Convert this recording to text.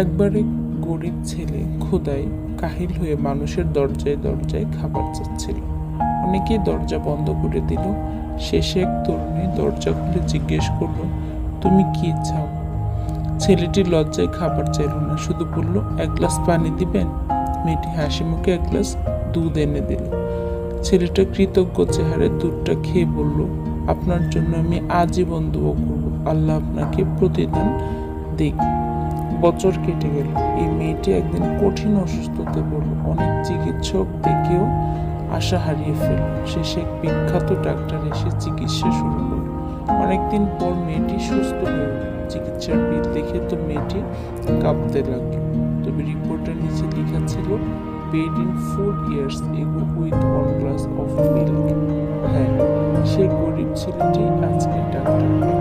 একবারে গরিব ছেলে ক্ষুধায় কাহিল হয়ে মানুষের দরজায় দরজায় খাবার চাচ্ছিল। অনেকেই দরজা বন্ধ করে দিল। শেষে এক তরুণী দরজা খুলে জিজ্ঞেস করল, তুমি কি চাও? ছেলেটি লজ্জায় খাবার চাইল না, শুধু বলল, এক গ্লাস পানি দিবেন? মেয়েটি হাসি মুখে এক গ্লাস দুধ এনে দিল। ছেলেটা কৃতজ্ঞ চেহারে দুধটা খেয়ে বলল, আপনার জন্য আমি আজীবন দোয়া করব। আল্লাহ আপনাকে প্রতিদান দিক। বছর কেটে গেল। এই মেয়েটি একদিন কঠিন অসুস্থতে পড়ল। অনেক চিকিৎসক দেখেও আশা হারিয়ে ফেলল। শেষে এক বিখ্যাত ডাক্তার এসে চিকিৎসা শুরু করল। অনেকদিন পর মেয়েটি সুস্থ হয়ে। চিকিৎসার বিল দেখে তো মেয়েটি কাঁপতে লাগল। তবে রিপোর্টের নিচে লেখা ছিল paid in four years ago with one glass of milk হ্যাঁ সেই গরিব ছেলেটি আজকে ডাক্তার।